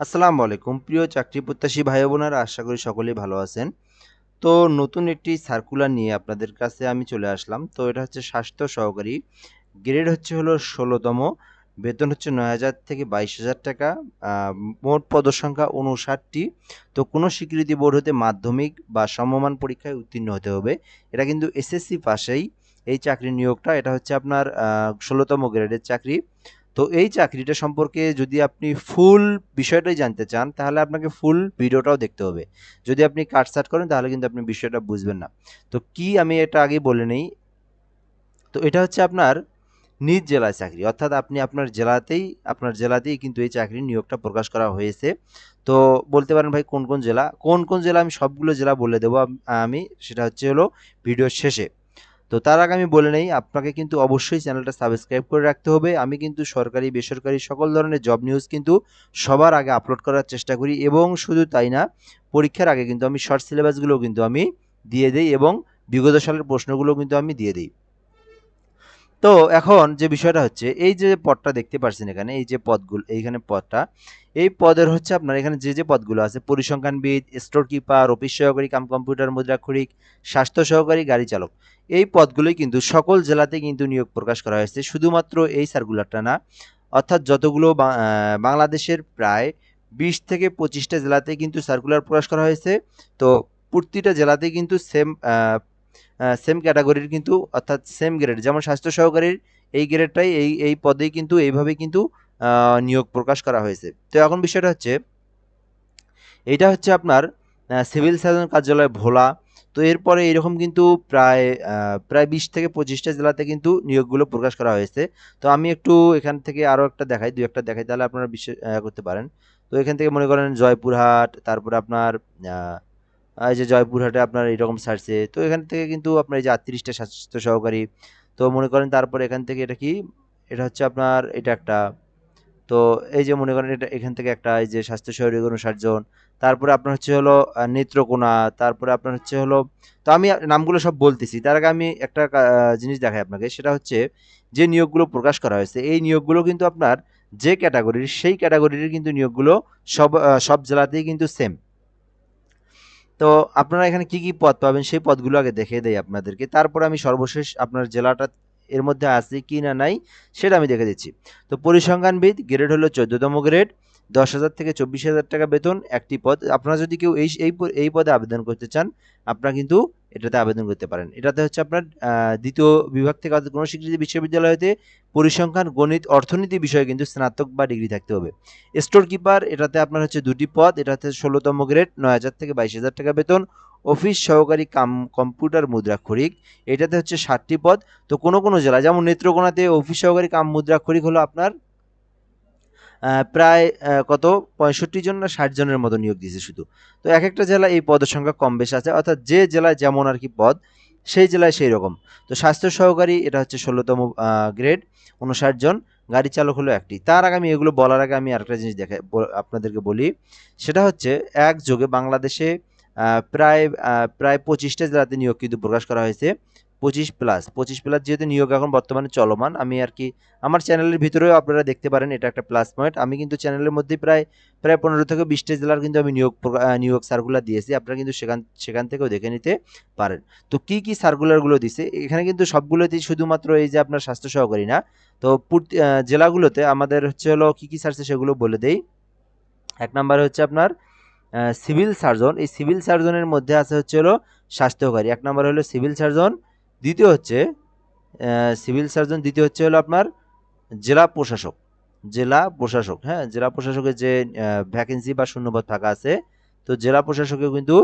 আসসালামু আলাইকুম। প্রিয় চাকরি প্রত্যাশী ভাই বোনেরা, আশা করি সকলেই ভালো আছেন। তো নতুন একটি সার্কুলার নিয়ে আপনাদের কাছে আমি চলে আসলাম। তো এটা হচ্ছে স্বাস্থ্য সহকারী। গ্রেড হচ্ছে হলো ষোলোতম, বেতন হচ্ছে নয় হাজার থেকে বাইশ হাজার টাকা। মোট পদসংখ্যা উনষাটটি তো কোনো স্বীকৃতি বোর্ড হতে মাধ্যমিক বা সমমান পরীক্ষায় উত্তীর্ণ হতে হবে। এটা কিন্তু এসএসসি পাশেই এই চাকরি নিয়োগটা। এটা হচ্ছে আপনার ষোলোতম গ্রেডের চাকরি। তো এই চাকরিটা সম্পর্কে যদি আপনি ফুল বিষয়টাই জানতে চান, তাহলে আপনাকে ফুল ভিডিওটাও দেখতে হবে। যদি আপনি কাটসাট করেন, তাহলে কিন্তু আপনি বিষয়টা বুঝবেন না। তো কি আমি এটা আগে বলে নেই? তো এটা হচ্ছে আপনার নিজ জেলায় চাকরি। অর্থাৎ আপনি আপনার জেলাতেই আপনার জেলাতেই কিন্তু এই চাকরির নিয়োগটা প্রকাশ করা হয়েছে। তো বলতে পারেন ভাই কোন কোন জেলা? কোন কোন জেলা আমি সবগুলো জেলা বলে দেবো আমি সেটা হচ্ছে হলো ভিডিওর শেষে। তো তার আগে আমি বলে নেই, আপনাকে কিন্তু অবশ্যই চ্যানেলটা সাবস্ক্রাইব করে রাখতে হবে। আমি কিন্তু সরকারি, বেসরকারি সকল ধরনের জব নিউজ কিন্তু সবার আগে আপলোড করার চেষ্টা করি এবং শুধু তাই না, পরীক্ষার আগে কিন্তু আমি শর্ট সিলেবাসগুলো কিন্তু আমি দিয়ে দিই এবং বিগত সালের প্রশ্নগুলো কিন্তু আমি দিয়ে দিই। তো এখন যে বিষয়টা হচ্ছে, এই যে পদটা দেখতে পাচ্ছেন এখানে, এই যে পদগুলো, এইখানে পদটা, এই পদের হচ্ছে আপনার এখানে যে যে পদগুলো আছে, পরিসংখ্যানবিদ, স্টোর কিপার, অফিস সহকারী, কাম কম্পিউটার, মুদ্রাক্ষরিক, স্বাস্থ্য সহকারী, গাড়ি চালক, এই পদগুলোই কিন্তু সকল জেলাতে কিন্তু নিয়োগ প্রকাশ করা হয়েছে। শুধুমাত্র এই সার্কুলারটা না, অর্থাৎ যতগুলো বাংলাদেশের প্রায় বিশ থেকে পঁচিশটা জেলাতে কিন্তু সার্কুলার প্রকাশ করা হয়েছে। তো প্রতিটা জেলাতেই কিন্তু সেম সেম ক্যাটাগরির কিন্তু, অর্থাৎ সেম গ্রেড যেমন স্বাস্থ্য সহকারীর এই গ্রেডটাই এই এই পদেই কিন্তু এইভাবে কিন্তু নিয়োগ প্রকাশ করা হয়েছে। তো এখন বিষয়টা হচ্ছে, এইটা হচ্ছে আপনার সিভিল সার্জন কার্যালয় ভোলা। তো এরপরে এরকম কিন্তু প্রায় প্রায় বিশ থেকে পঁচিশটা জেলাতে কিন্তু নিয়োগগুলো প্রকাশ করা হয়েছে। তো আমি একটু এখান থেকে আরও একটা দেখাই দু একটা দেখাই, তাহলে আপনারা বিশ্বাস করতে পারেন। তো এখান থেকে মনে করেন জয়পুরহাট, তারপরে আপনার এই যে জয়পুরহাটে আপনার এরকম সার্চে তো এখান থেকে কিন্তু আপনার এই যে আটত্রিশটা স্বাস্থ্য সহকারী, তো মনে করেন তারপর এখান থেকে এটা কি? এটা হচ্ছে আপনার এটা একটা। তো এই যে মনে করেন এটা এখান থেকে একটা এই যে স্বাস্থ্য সহকারী ষাট জন। তারপরে আপনার হচ্ছে হলো নেত্রকোনা, তারপরে আপনার হচ্ছে হলো, তো আমি নামগুলো সব বলতেছি। তার আগে আমি একটা জিনিস দেখাই আপনাকে, সেটা হচ্ছে যে নিয়োগগুলো প্রকাশ করা হয়েছে, এই নিয়োগগুলো কিন্তু আপনার যে ক্যাটাগরির, সেই ক্যাটাগরির কিন্তু নিয়োগগুলো সব সব জেলাতেই কিন্তু সেম তো আপনারা এখানে কি কি পদ পাবেন সেই পদগুলো আগে দেখে দেই আপনাদেরকে। তারপরে আমি সর্বশেষ আপনার জেলাটা এর মধ্যে আছে কি না নাই সেটা আমি দেখে দিচ্ছি। তো পরিসংখ্যানবিদ, গ্রেড হলো চোদ্দতম গ্রেড, দশ হাজার থেকে চব্বিশ হাজার টাকা বেতন, একটি পদ। আপনারা যদি কেউ এই এই পদে আবেদন করতে চান, আপনারা কিন্তু এটাতে আবেদন করতে পারেন। এটাতে হচ্ছে আপনার দ্বিতীয় বিভাগ থেকে অর্থাৎ কোনো স্বীকৃতি পরিসংখ্যান, গণিত, অর্থনীতি বিষয়ে কিন্তু স্নাতক বা ডিগ্রি থাকতে হবে। স্টোর কিপার, এটাতে আপনার হচ্ছে দুটি পদ, এটাতে ষোলোতম গ্রেড, নয় হাজার থেকে বাইশ হাজার টাকা বেতন, অফিস সহকারী কাম, কম্পিউটার মুদ্রাক্ষরিক, এটাতে হচ্ছে ষাটটি পদ। তো কোনো কোনো জেলা যেমন নেত্রকোনাতে অফিস সহকারী কাম মুদ্রাক্ষরিক হলো আপনার প্রায় কত? পঁয়ষট্টি জন না ষাট জনের মতো নিয়োগ দিয়েছে শুধু। তো এক একটা জেলা এই পদের সংখ্যা কম বেশি আছে। অর্থাৎ যে জেলায় যেমন আর কি পদ, সেই জেলায় সেই রকম। তো স্বাস্থ্য সহকারী, এটা হচ্ছে ষোলোতম গ্রেড উনষাট জন। গাড়ি চালক হলো একটি। তার আগে আমি এগুলো বলার আগে আমি আরেকটা জিনিস দেখে ব- আপনাদেরকে বলি। সেটা হচ্ছে, একযোগে বাংলাদেশে প্রায় প্রায় পঁচিশটা জেলাতে নিয়োগ কিন্তু প্রকাশ করা হয়েছে। পঁচিশ প্লাস পঁচিশ প্লাস যেহেতু নিয়োগ এখন বর্তমানে চলমান, আমি আর কি আমার চ্যানেলের ভিতরেও আপনারা দেখতে পারেন, এটা একটা প্লাস পয়েন্ট আমি কিন্তু চ্যানেলের মধ্যে প্রায় প্রায় পনেরো থেকে বিশটা জেলার কিন্তু আমি নিয়োগ নিয়োগ সার্কুলার দিয়েছি, আপনারা কিন্তু সেখান সেখান থেকেও দেখে নিতে পারেন। তো কি কি সার্কুলারগুলো দিছে? এখানে কিন্তু সবগুলোতেই শুধুমাত্র এই যে আপনার স্বাস্থ্য সহকারী না, তো জেলাগুলোতে আমাদের হচ্ছে হলো কি কি সার্চে সেগুলো বলে দেই। এক নম্বরে হচ্ছে আপনার সিভিল সার্জন এই সিভিল সার্জনের মধ্যে আছে হচ্ছে হলো স্বাস্থ্যকারী, এক নম্বর হলো সিভিল সার্জন দ্বিতীয় হচ্ছে সিভিল সার্জন দ্বিতীয় হচ্ছে হলো আপনার জেলা প্রশাসক। জেলা প্রশাসক হ্যাঁ? জেলা প্রশাসকের যে ভ্যাকেন্সি বা শূন্যপদ ফাঁকা আছে, তো জেলা প্রশাসকেও কিন্তু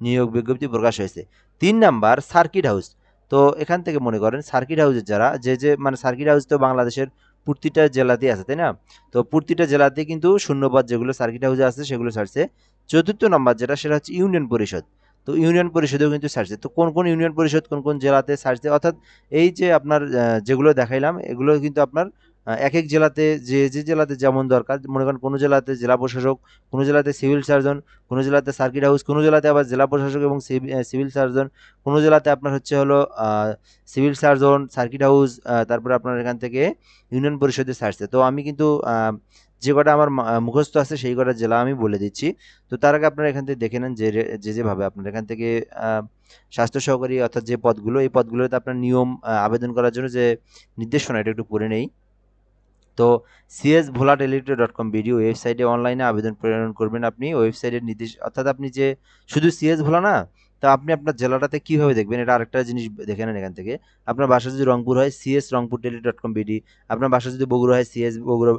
নিয়োগ বিজ্ঞপ্তি প্রকাশ হয়েছে। তিন নাম্বার সার্কিট হাউস তো এখান থেকে মনে করেন সার্কিট হাউসের যারা, যে যে মানে সার্কিট হাউস তো বাংলাদেশের প্রতিটা জেলাতেই আছে, তাই না? তো প্রতিটা জেলাতে কিন্তু শূন্যপদ যেগুলো সার্কিট হাউসে আছে, সেগুলো ছাড়ছে। চতুর্থ নম্বর যেটা, সেটা হচ্ছে ইউনিয়ন পরিষদ। তো ইউনিয়ন পরিষদেও কিন্তু ছাড়ছে তো কোন কোন ইউনিয়ন পরিষদ কোন কোন জেলাতে ছাড়ছে অর্থাৎ এই যে আপনার যেগুলো দেখাইলাম, এগুলো কিন্তু আপনার এক এক জেলাতে, যে যে জেলাতে যেমন দরকার, মনে করেন কোনো জেলাতে জেলা প্রশাসক, কোনো জেলাতে সিভিল সার্জন কোনো জেলাতে সার্কিট হাউস কোনো জেলাতে আবার জেলা প্রশাসক এবং সিভিল সার্জন কোনো জেলাতে আপনার হচ্ছে হলো সিভিল সার্জন সার্কিট হাউস তারপরে আপনার এখান থেকে ইউনিয়ন পরিষদে ছাড়ছে তো আমি কিন্তু যে কটা আমার মুখস্থ আছে সেই কটা জেলা আমি বলে দিচ্ছি। তো তার আগে আপনারা এখান থেকে দেখে নেন যে যে যেভাবে আপনারা এখান থেকে স্বাস্থ্য সহকারী অর্থাৎ যে পদগুলো, এই পদগুলোতে আপনার নিয়ম আবেদন করার জন্য যে নির্দেশনা, এটা একটু পড়ে নেই। তো সিএস ভোলা টেলিটে ডট কম ভিডিও ওয়েবসাইটে অনলাইনে আবেদন প্রেরণ করবেন আপনি। ওয়েবসাইটের নির্দেশ, অর্থাৎ আপনি যে, শুধু সিএস ভোলা না তা আপনি আপনার জেলাটাতে কীভাবে দেখবেন? এটা আরেকটা জিনিস দেখে নেন এখান থেকে। আপনার বাসা যদি রংপুর হয় CS Rangpur tele dot com BD আপনার বাসা যদি বগুড়া হয় সিএস বগুড়া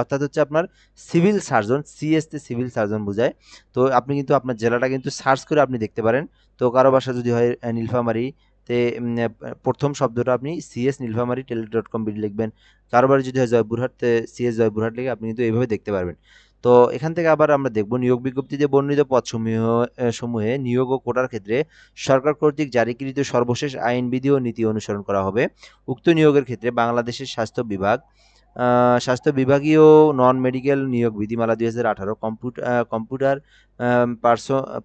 অর্থাৎ হচ্ছে আপনার সিভিল সার্জন সিএসতে সিভিল সার্জন বোঝায়। তো আপনি কিন্তু আপনার জেলাটা কিন্তু সার্চ করে আপনি দেখতে পারেন। তো কারও বাসা যদি হয় নীলফামারী, তে প্রথম শব্দটা আপনি CS Nilphamari tele dot com BD লিখবেন। কারোবার যদি হয় জয়পুরহাট, তে সিএস জয়পুরহাট লিখে আপনি কিন্তু এইভাবে দেখতে পারবেন। তো এখান থেকে আবার আমরা দেখব নিয়োগ বিজ্ঞপ্তিতে বর্ণিত পদসমূহ সমূহে নিয়োগ ও কোটার ক্ষেত্রে সরকার কর্তৃক জারিকৃত সর্বশেষ আইন বিধি ও নীতি অনুসরণ করা হবে। উক্ত নিয়োগের ক্ষেত্রে বাংলাদেশের স্বাস্থ্য বিভাগ স্বাস্থ্য বিভাগীয় নন মেডিকেল নিয়োগ বিধিমালা দুই হাজার আঠারো কম্পিউটার কম্পিউটার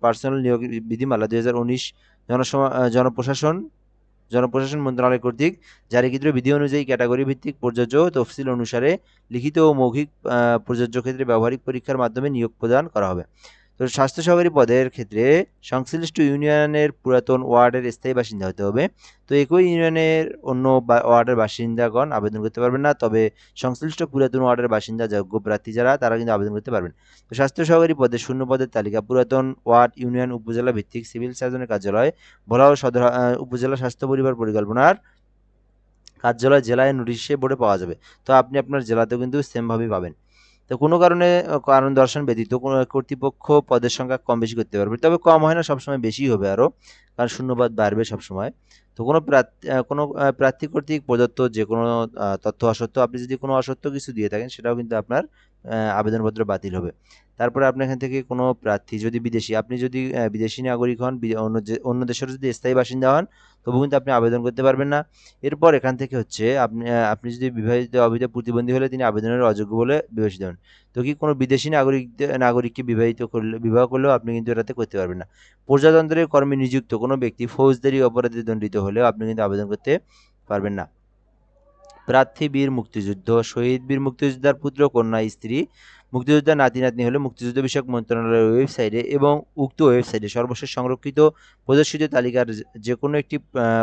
পার্সোনাল নিয়োগ বিধিমালা দুই হাজার উনিশ জনপ্রশাসন জনপ্রশাসন মন্ত্রণালয় কর্তৃক জারিকৃত বিধি অনুযায়ী ক্যাটাগরি ভিত্তিক প্রযোজ্য তফসিল অনুসারে লিখিত ও মৌখিক প্রযোজ্য ক্ষেত্রে ব্যবহারিক পরীক্ষার মাধ্যমে নিয়োগ প্রদান করা হবে। তো স্বাস্থ্য সহকারী পদের ক্ষেত্রে সংশ্লিষ্ট ইউনিয়নের পুরাতন ওয়ার্ডের স্থায়ী বাসিন্দা হতে হবে। তো একই ইউনিয়নের অন্য ওয়ার্ডের বাসিন্দাগণ আবেদন করতে পারবেন না, তবে সংশ্লিষ্ট পুরাতন ওয়ার্ডের বাসিন্দা, যোগ্য প্রার্থী যারা, তারা কিন্তু আবেদন করতে পারবেন। তো স্বাস্থ্য সহকারী পদে শূন্য পদের তালিকা পুরাতন ওয়ার্ড, ইউনিয়ন, উপজেলা ভিত্তিক সিভিল সার্জনের কার্যালয় ভোলা সদর উপজেলা স্বাস্থ্য পরিবার পরিকল্পনার কার্যালয়, জেলায় নোটিশে বোর্ডে পাওয়া যাবে। তো আপনি আপনার জেলাতেও কিন্তু সেমভাবেই পাবেন। তো কোনো কারণে কারণ দর্শন ব্যতীত কোনো কর্তৃপক্ষ পদের সংখ্যা কম বেশি করতে পারবে। তবে কম হয় না, সবসময় বেশি হবে আরও কারণ শূন্যপদ বাড়বে সবসময়। তো কোনো প্রার্থী কোনো প্রার্থী কর্তৃক প্রদত্ত যে কোনো তথ্য অসত্য, আপনি যদি কোনো অসত্য কিছু দিয়ে থাকেন, সেটাও কিন্তু আপনার আবেদনপত্র বাতিল হবে। তারপরে আপনি এখান থেকে কোনো প্রার্থী যদি বিদেশি, আপনি যদি বিদেশি নাগরিক হন অন্য অন্য দেশের যদি স্থায়ী বাসিন্দা হন তবু কিন্তু আপনি আবেদন করতে পারবেন না। এরপর এখান থেকে হচ্ছে, আপনি আপনি যদি বিবাহিত অবিবাহিত প্রতিবন্ধী হলে তিনি আবেদনের অযোগ্য বলে বিবেচিত হন। তো কি কোনো বিদেশি নাগরিক নাগরিককে বিবাহিত করলে, বিবাহ করলেও আপনি কিন্তু এটাতে করতে পারবেন না। প্রজাতন্ত্রের কর্মে নিযুক্ত কোনো ব্যক্তি ফৌজদারি অপরাধে দণ্ডিত হলেও আপনি কিন্তু আবেদন করতে পারবেন না। প্রার্থী বীর মুক্তিযুদ্ধ, শহীদ বীর মুক্তিযোদ্ধার পুত্র, কন্যা, স্ত্রী মুক্তিযোদ্ধার নাতি নাতনি হলে মুক্তিযুদ্ধ বিষয়ক মন্ত্রণালয়ের ওয়েবসাইটে এবং উক্ত ওয়েবসাইটে সর্বশেষ সংরক্ষিত প্রদর্শিত তালিকার যে কোনো একটি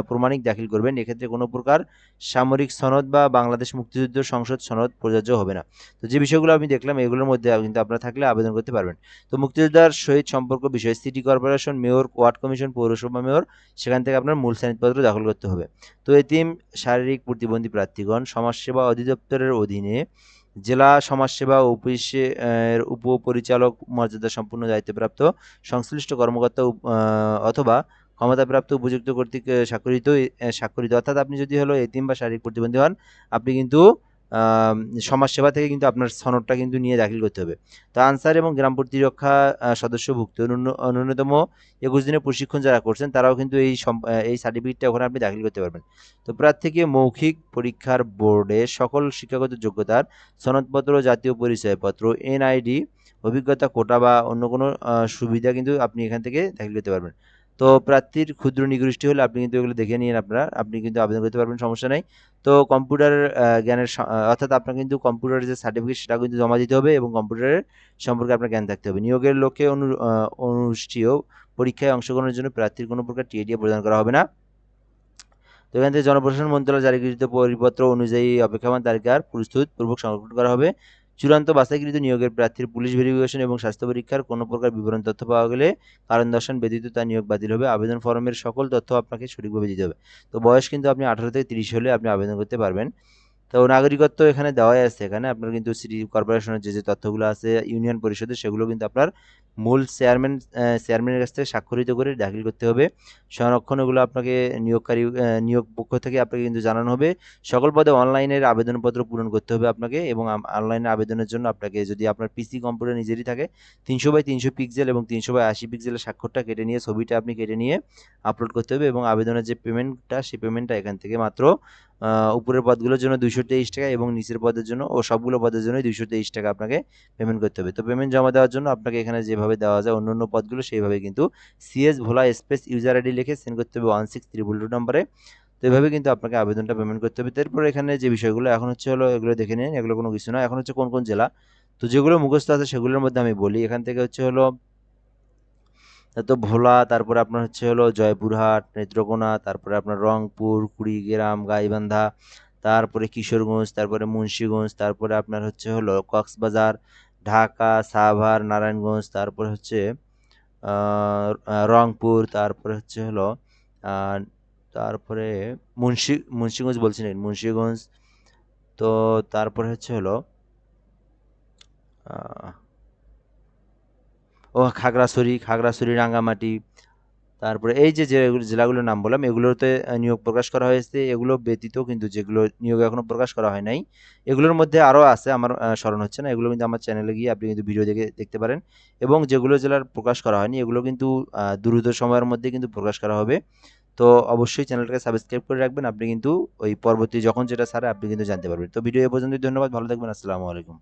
প্রমাণিক দাখিল করবেন। এক্ষেত্রে কোনো প্রকার সামরিক সনদ বা বাংলাদেশ মুক্তিযুদ্ধ সংসদ সনদ প্রযোজ্য হবে না। তো যে বিষয়গুলো আমি দেখলাম, এগুলোর মধ্যে কিন্তু আপনারা থাকলে আবেদন করতে পারবেন। তো মুক্তিযোদ্ধার সহিত সম্পর্ক বিষয়ে, city corporation mayor, ward commission, পৌরসভা মেয়র, সেখান থেকে আপনার মূল সানিদপত্র দাখিল করতে হবে। তো এতিম শারীরিক প্রতিবন্ধী প্রার্থীগণ, সমাজসেবা অধিদপ্তরের অধীনে জেলা সমাজসেবা অফিসে উপপরিচালক মর্যাদা সম্পূর্ণ দায়িত্বপ্রাপ্ত, সংশ্লিষ্ট কর্মকর্তা অথবা ক্ষমতাপ্রাপ্ত উপযুক্ত কর্তৃক স্বাক্ষরিত স্বাক্ষরিত। অর্থাৎ আপনি যদি হলো এতিম বা শারীরিক প্রতিবন্ধী হন, আপনি কিন্তু সমাজসেবা থেকে কিন্তু আপনার সনদটা কিন্তু নিয়ে দাখিল করতে হবে। তো আনসার এবং গ্রাম প্রতিরক্ষা সদস্যভুক্ত ন্যূনতম একুশ দিনের প্রশিক্ষণ যারা করছেন, তারাও কিন্তু এই এই সার্টিফিকেটটা ওখানে আপনি দাখিল করতে পারবেন। তো প্রার্থীকে মৌখিক পরীক্ষার বোর্ডে সকল শিক্ষাগত যোগ্যতার সনদপত্র, জাতীয় পরিচয়পত্র, এনআইডি, অভিজ্ঞতা কোটা বা অন্য কোনো সুবিধা কিন্তু আপনি এখান থেকে দাখিল করতে পারবেন। তো প্রার্থীর ক্ষুদ্র নিগোষ্ঠী হলে আপনি কিন্তু এগুলো দেখে নিন আপনারা। আপনি কিন্তু আবেদন করতে পারবেন সমস্যা নেই। তো কম্পিউটার জ্ঞানের অর্থাৎ আপনার কিন্তু কম্পিউটারের যে সার্টিফিকেট সেটা কিন্তু জমা দিতে হবে এবং কম্পিউটারের সম্পর্কে আপনার জ্ঞান থাকতে হবে। নিয়োগের লক্ষ্যে অনু আহ, অনুষ্ঠেয় পরীক্ষায় অংশগ্রহণের জন্য প্রার্থীর কোনো প্রকার টিএডিএ প্রদান করা হবে না। তো এখান থেকে জনপ্রশাসন মন্ত্রণালয় জারিকৃত পরিপত্র অনুযায়ী অপেক্ষমান তালিকার প্রস্তুত পূর্বক সংরক্ষণ করা হবে। চূড়ান্ত বাছাইকৃত নিয়োগের প্রার্থীর পুলিশ ভেরিফিকেশন এবং স্বাস্থ্য পরীক্ষার কোনো প্রকার বিবরণ তথ্য পাওয়া গেলে কারণ দর্শন ব্যতীত তার নিয়োগ বাতিল হবে। আবেদন ফর্মের সকল তথ্য আপনাকে সঠিকভাবে দিতে হবে। তো বয়স কিন্তু আপনি আঠারো থেকে তিরিশ হলে আপনি আবেদন করতে পারবেন। তো নাগরিকত্ব এখানে দেওয়াই আছে। এখানে আপনার কিন্তু সিটি কর্পোরেশনের যে যে তথ্যগুলো আছে ইউনিয়ন পরিষদের, সেগুলো কিন্তু আপনার মূল চেয়ারম্যান চেয়ারম্যানের কাছ থেকে স্বাক্ষরিত করে দাখিল করতে হবে। সংরক্ষণ এগুলো আপনাকে নিয়োগকারী নিয়োগ পক্ষ থেকে আপনাকে কিন্তু জানানো হবে। সকল পদে অনলাইনের আবেদনপত্র পূরণ করতে হবে আপনাকে এবং অনলাইনে আবেদনের জন্য আপনাকে যদি আপনার পিসি কম্পিউটার নিজেরই থাকে, তিনশো বাই তিনশো পিক্সেল এবং তিনশো বাই আশি পিক্সেলের স্বাক্ষরটা কেটে নিয়ে ছবিটা আপনি কেটে নিয়ে আপলোড করতে হবে এবং আবেদনের যে পেমেন্টটা সেই পেমেন্টটা এখান থেকে মাত্র উপরের পদগুলোর জন্য দুইশো তেইশ টাকা এবং নিচের পদের জন্য ও সবগুলো পদের জন্যই দুইশো তেইশ টাকা আপনাকে পেমেন্ট করতে হবে। তো পেমেন্ট জমা দেওয়ার জন্য আপনাকে এখানে যেভাবে দেওয়া যায় অন্য অন্য পদগুলো সেইভাবে কিন্তু CS Bhola space user ID লিখে সেন্ড করতে হবে ওয়ান সিক্স ত্রিপুল টু নম্বরে তো এভাবে কিন্তু আপনাকে আবেদনটা পেমেন্ট করতে হবে। তারপর এখানে যে বিষয়গুলো, এখন হচ্ছে হলো এগুলো দেখে নিন, এগুলো কোনো কিছু না। এখন হচ্ছে কোন কোন জেলা? তো যেগুলো মুখস্থ আছে সেগুলোর মধ্যে আমি বলি। এখান থেকে হচ্ছে হলো তো ভোলা, তারপরে আপনার হচ্ছে হলো জয়পুরহাট, নেত্রকোনা, তারপরে আপনার রংপুর, কুড়িগ্রাম, গাইবান্ধা, তারপরে কিশোরগঞ্জ, তারপরে মুন্সীগঞ্জ, তারপরে আপনার হচ্ছে হলো কক্সবাজার ঢাকা, সাভার, নারায়ণগঞ্জ, তারপর হচ্ছে রংপুর, তারপরে হচ্ছে হলো তারপরে মুন্সি, মুন্সিগঞ্জ বলছি নাকি? মুন্সিগঞ্জ, তো তারপরে হচ্ছে হলো ও খাগড়াছড়ি খাগড়াছড়ি, রাঙ্গামাটি তারপরে এই যে জেলাগুলোর নাম বললাম, এগুলোতে নিয়োগ প্রকাশ করা হয়েছে। এগুলো ব্যতীত কিন্তু যেগুলো নিয়োগ এখনও প্রকাশ করা হয় নাই, এগুলোর মধ্যে আরও আছে আমার স্মরণ হচ্ছে না। এগুলো কিন্তু আমার চ্যানেলে গিয়ে আপনি কিন্তু ভিডিও দেখে দেখতে পারেন। এবং যেগুলো জেলার প্রকাশ করা হয়নি, এগুলো কিন্তু দ্রুত সময়ের মধ্যে কিন্তু প্রকাশ করা হবে। তো অবশ্যই চ্যানেলটাকে সাবস্ক্রাইব করে রাখবেন। আপনি কিন্তু ওই পরবর্তী যখন যেটা ছাড়ে, আপনি কিন্তু জানতে পারবেন। তো ভিডিও এ পর্যন্ত ধন্যবাদ। ভালো থাকবেন। আসসালামু আলাইকুম।